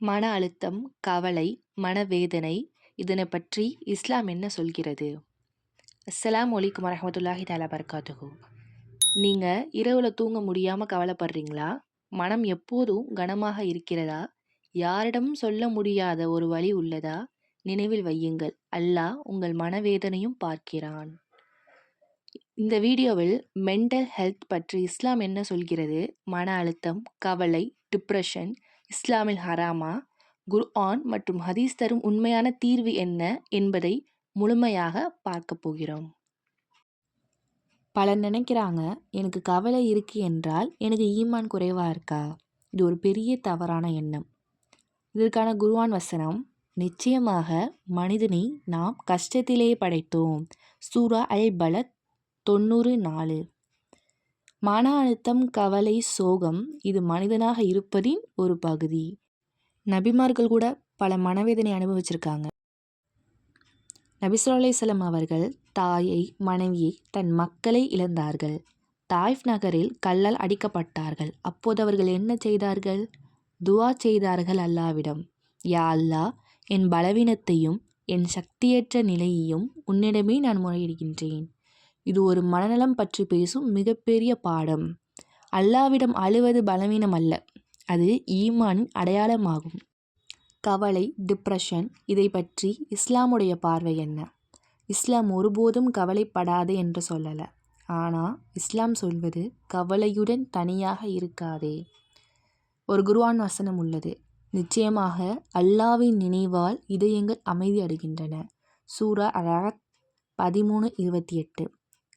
மன அழுத்தம் கவலை மனவேதனை இதனை பற்றி இஸ்லாம் என்ன சொல்கிறது? அஸ்லாம் ஒலிக்கும் வரஹ்மத்துல்லாஹி தாலா பர்காத்துகு நீங்கள் இரவில் தூங்க முடியாமல் கவலைப்படுறீங்களா? மனம் எப்போதும் கனமாக இருக்கிறதா? யாரிடம் சொல்ல முடியாத ஒரு வழி உள்ளதா? நினைவில் வையுங்கள். அல்லாஹ் உங்கள் மனவேதனையும் பார்க்கிறான். இந்த வீடியோவில் மென்டல் ஹெல்த் பற்றி இஸ்லாம் என்ன சொல்கிறது? மன அழுத்தம் கவலை டிப்ரெஷன் இஸ்லாமில் ஹராமா குர்ஆன் மற்றும் ஹதீஸ் தரும் உண்மையான தீர்வு என்ன என்பதை முழுமையாக பார்க்க போகிறோம். பலர் நினைக்கிறாங்க எனக்கு கவலை இருக்கு என்றால் எனக்கு ஈமான் குறைவாக இருக்கா? இது ஒரு பெரிய தவறான எண்ணம். இதற்கான குருவான் வசனம் நிச்சயமாக மனிதனை நாம் கஷ்டத்திலே படைத்தோம். சூரா அல் பலத் தொண்ணூறு நாலு. மன அழுத்தம் கவலை சோகம் இது மனிதனாக இருப்பதின் ஒரு பகுதி. நபிமார்கள் கூட பல மனவேதனை அனுபவிச்சிருக்காங்க. நபிசுல்லா அலைஹிஸ்ஸலாம் அவர்கள் தாயை மனைவியை தன் மக்களை இழந்தார்கள். தாய்ஃப் நகரில் கல்லால் அடிக்கப்பட்டார்கள். அப்போது அவர்கள் என்ன செய்தார்கள்? துவா செய்தார்கள் அல்லாவிடம் யா அல்லாஹ் என் பலவீனத்தையும் என் சக்தியற்ற நிலையையும் உன்னிடமே நான் முறையிடுகின்றேன். இது ஒரு மனநலம் பற்றி பேசும் மிகப்பெரிய பாடம். அல்லாவிடம் அழுவது பலவீனம் அல்ல அது ஈமானின் அடையாளமாகும். கவலை டிப்ரெஷன் இதை பற்றி இஸ்லாமுடைய பார்வை என்ன? இஸ்லாம் ஒருபோதும் கவலைப்படாது என்று சொல்லலை. ஆனால் இஸ்லாம் சொல்வது கவலையுடன் தனியாக இருக்காதே. ஒரு குருவான் வசனம் உள்ளது. நிச்சயமாக அல்லாவின் நினைவால் இதயங்கள் அமைதி அடைகின்றன. சூரா அராத் பதிமூணு இருபத்தி எட்டு.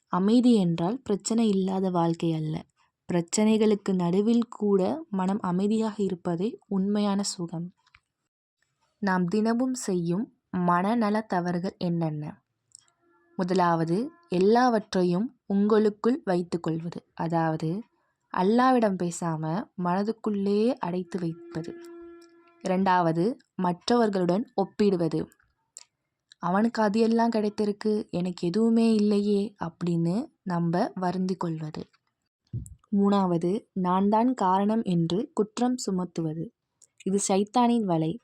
அமைதி என்றால் பிரச்சனை இல்லாத வாழ்க்கை அல்ல. பிரச்சனைகளுக்கு நடுவில் கூட மனம் அமைதியாக இருப்பதே உண்மையான சுகம். நாம் தினமும் செய்யும் மனநல தவறுகள் என்னென்ன? முதலாவது எல்லாவற்றையும் உங்களுக்குள் வைத்துக்கொள்வது அதாவது அல்லாவிடம் பேசாமல் மனதுக்குள்ளேயே அடைத்து வைப்பது. இரண்டாவது மற்றவர்களுடன் ஒப்பிடுவது. அவனுக்கு அது எல்லாம் கிடைத்திருக்கு எனக்கு எதுவுமே இல்லையே அப்படின்னு நம்ம வருந்தி கொள்வது மூணாவது நான் தான் காரணம் என்று குற்றம் சுமத்துவது. இது சைத்தானின் வலை.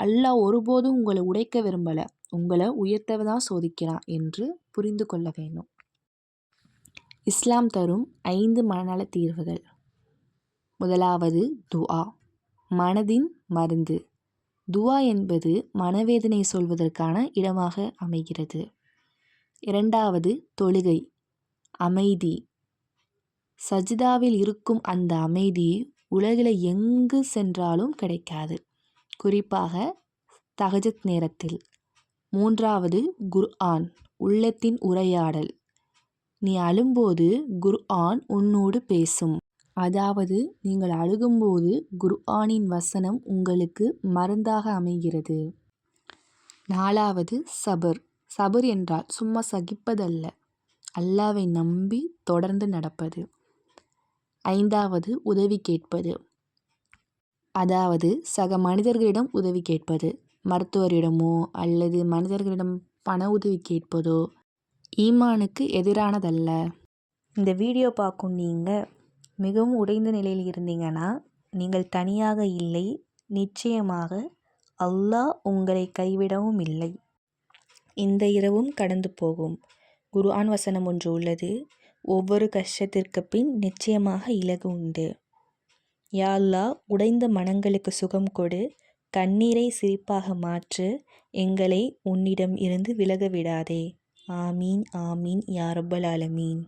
அல்லாஹ் ஒருபோதும் உங்களை உடைக்க விரும்பலை. உங்களை உயர்த்தவ தான் சோதிக்கிறான் என்று புரிந்து கொள்ள வேண்டும். இஸ்லாம் தரும் ஐந்து மனநல தீர்வுகள். முதலாவது துஆ. மனதின் மருந்து. துவா என்பது மனவேதனை சொல்வதற்கான இடமாக அமைகிறது. இரண்டாவது தொழுகை. அமைதி. சஜிதாவில் இருக்கும் அந்த அமைதி உலகில் எங்கு சென்றாலும் கிடைக்காது. குறிப்பாக தகஜத் நேரத்தில். மூன்றாவது குர்ஆன். உள்ளத்தின் உரையாடல். நீ அழும்போது குர்ஆன் உன்னோடு பேசும். அதாவது நீங்கள் அழுகும்போது குர்ஆனின் வசனம் உங்களுக்கு மருந்தாக அமைகிறது. நாலாவது சபர். சபர் என்றால் சும்மா சகிப்பதல்ல. அல்லாவை நம்பி தொடர்ந்து நடப்பது. ஐந்தாவது உதவி கேட்பது. அதாவது சக மனிதர்களிடம் உதவி கேட்பது. மருத்துவரிடமோ அல்லது மனிதர்களிடம் பண உதவி கேட்பதோ ஈமானுக்கு எதிரானதல்ல. இந்த வீடியோ பார்க்கும் நீங்கள் மிகவும் உடைந்த நிலையில் இருந்தீங்கன்னா நீங்கள் தனியாக இல்லை. நிச்சயமாக அல்லாஹ் உங்களை கைவிடவும் இல்லை. இந்த இரவும் கடந்து போகும். குர்ஆன் வசனம் ஒன்று உள்ளது. ஒவ்வொரு கஷ்டத்திற்கு பின் நிச்சயமாக இலகு உண்டு. யா உடைந்த மனங்களுக்கு சுகம் கொடு. கண்ணீரை சிரிப்பாக மாற்று. எங்களை உன்னிடம் இருந்து விலக விடாதே. ஆமீன் ஆமீன் யா ரப்பல் ஆலமீன்.